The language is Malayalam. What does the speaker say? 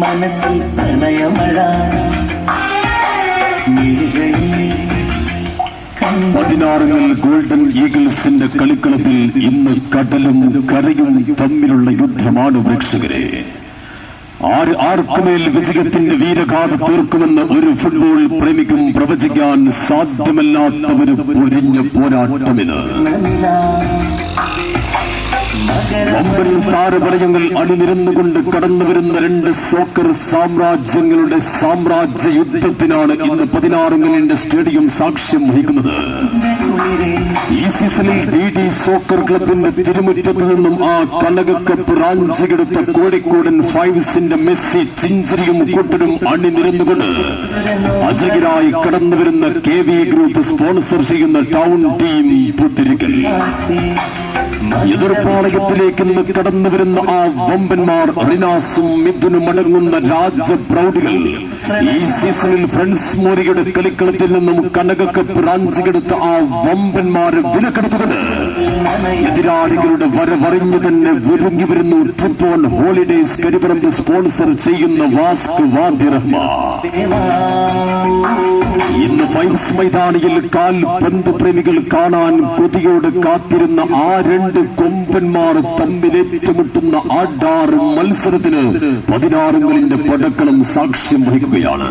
മനസ്സിൽ പ്രണയമഴ. കണ്ട പതിനാറുകൾ ഗോൾഡൻ ഈഗിൾസിന്റെ കളിക്കളത്തിൽ ഇന്ന് കടലും കരയും തമ്മിലുള്ള യുദ്ധമാണ് പ്രേക്ഷകരെ. ആര് ആർക്കുമേൽ വിജയത്തിന്റെ വീരഗാഥ തീർക്കുമെന്ന് ഒരു ഫുട്ബോൾ പ്രേമിക്കും പ്രവചിക്കാൻ സാധ്യമല്ലാത്ത ഒരു പൊരിഞ്ഞ പോരാട്ടമിത് നില വമ്പൻ താരപടയങ്ങൾ അണിനിരന്നുകൊണ്ട് കടന്നു വരുന്ന രണ്ട് സോക്കർ സാമ്രാജ്യങ്ങളുടെ സാമ്രാജ്യ യുദ്ധത്തിനാണ് ഇന്ന് പതിനാറുങ്ങലിന്റെ സ്റ്റേഡിയം സാക്ഷ്യം വഹിക്കുന്നത്. ഈ സീസണിൽ ഡി ഡി സോക്കർ ക്ലബിന്റെ തിരുമുറ്റത്ത് നിന്നും ആ കനകക്കപ്പ് റാഞ്ചികെടുത്ത കോഴിക്കോടൻ ഫൈവ്സിന്റെ മെസ്സി ചിഞ്ചരിയും കൂട്ടരും അണിനിരന്നുകൊണ്ട് അജകരായി കടന്നു വരുന്ന കെ വി ഗ്രൂപ്പ് സ്പോൺസർ ചെയ്യുന്ന ടൗൺ ടീം പുത്തിരിക്കൽ എതിർപ്പാളയത്തിലേക്ക് ഇന്ന് കടന്നു വരുന്ന ആ വമ്പന്മാർ റിനാസും മിഥുനും അടങ്ങുന്ന രാജപ്രൗഢികൾ. ഈ സീസണിൽ ഫ്രണ്ട്സ് മോരിയുടെ കളിക്കളത്തിൽ നിന്നും കനകക്കപ്പ് റാഞ്ചിയെടുത്ത ആ വമ്പന്മാരെ വിലക്കെടുത്തുകൊണ്ട് എതിരാളികളുടെ വരവറിഞ്ഞു തന്നെ ഒരുങ്ങി വരുന്നു ട്രിപ്പോൺ ഹോളിഡേസ് കരിപറമ്പ് സ്പോൺസർ ചെയ്യുന്ന വാസ്ക് വാദ്യ റഹ്മാൻ ഫൈവ്സ് മൈതാനിയിൽ കാൽ പന്ത് പ്രേമികൾ കാണാൻ കൊതിയോട് കാത്തിരുന്ന ആ രണ്ട് കൊമ്പന്മാർ തമ്മിൽ ഏറ്റുമുട്ടുന്ന ആഡാർ മത്സരത്തിന് പതിനാറുകളിന്റെ പടക്കളം സാക്ഷ്യം വഹിക്കുകയാണ്.